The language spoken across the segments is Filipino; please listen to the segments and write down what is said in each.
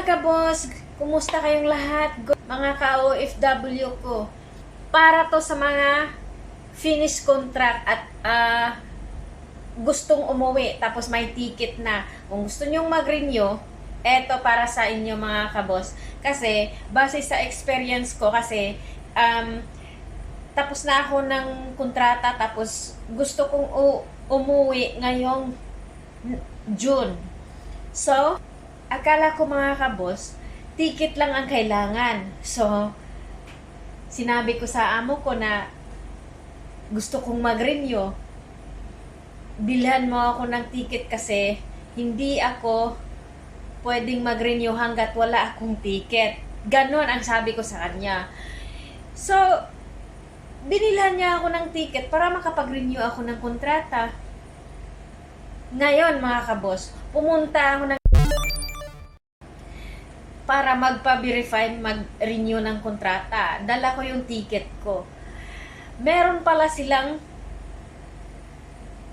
mga kabos, kumusta kayong lahat? Mga ka-OFW ko. Para to sa mga finish contract at ah, gustong umuwi tapos may ticket na. Kung gusto nyong mag-renew, eto para sa inyo mga kabos. Kasi, base sa experience ko, kasi um, tapos na ako ng kontrata tapos gusto kong umuwi ngayong June. So, akala ko mga kabos, ticket lang ang kailangan. So, sinabi ko sa amo ko na gusto kong mag-renew. Bilhan mo ako ng ticket kasi hindi ako pwedeng mag-renew hanggat wala akong ticket. Ganon ang sabi ko sa kanya. So, binilhan niya ako ng ticket para makapag-renew ako ng kontrata. Ngayon, mga kabos, pumunta ako ng para magpa-verify, mag-renew ng kontrata. Dala ko yung ticket ko. Meron pala silang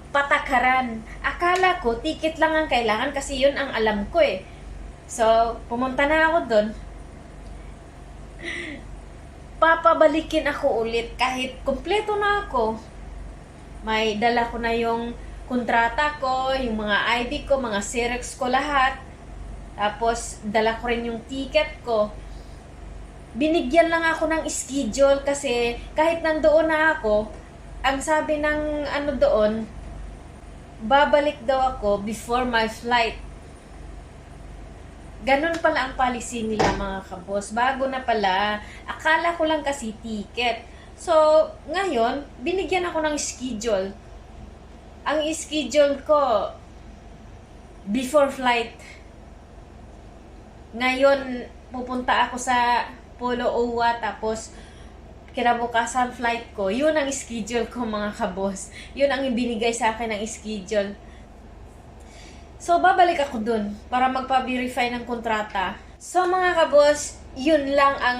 patakaran. Akala ko, ticket lang ang kailangan kasi yun ang alam ko eh. So, pumunta na ako doon. Papabalikin ako ulit kahit kumpleto na ako. May dala ko na yung kontrata ko, yung mga ID ko, mga Xerox ko lahat. Tapos, dala ko rin yung ticket ko. Binigyan lang ako ng schedule kasi kahit nandoon na ako, ang sabi ng ano doon, babalik daw ako before my flight. Ganun pala ang policy nila mga kabos. Bago na pala. Akala ko lang kasi ticket. So, ngayon, binigyan ako ng schedule. Ang schedule ko, before flight. Ngayon, pupunta ako sa Polo Owa, tapos kinabukasan flight ko. Yun ang schedule ko mga kabos. Yun ang ibinigay sa akin ng schedule. So, babalik ako dun para magpa-verify ng kontrata. So, mga kabos, yun lang ang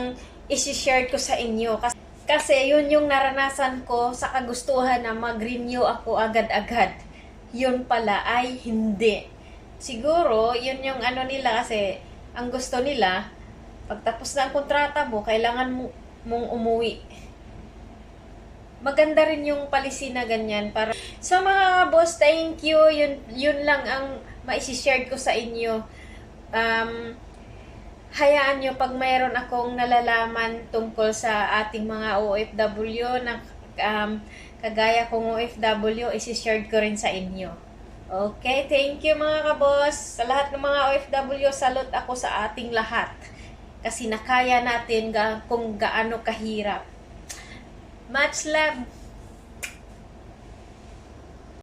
isi-share ko sa inyo. Kasi, yun yung naranasan ko sa kagustuhan na mag-renew ako agad-agad. Yun pala ay hindi. Siguro, yun yung ano nila kasi ang gusto nila, pagtapos na ang kontrata mo, kailangan mo, mong umuwi. Maganda rin yung policy na ganyan para so mga boss thank you. Yun yun lang ang maisi-share ko sa inyo. Um hayaan nyo pag mayroon akong nalalaman tungkol sa ating mga OFW na um, kagaya kong OFW isi-share ko rin sa inyo okay thank you mga kabos sa lahat ng mga OFW salute ako sa ating lahat. Kasi nakaya natin ga, kung gaano kahirap. Much love.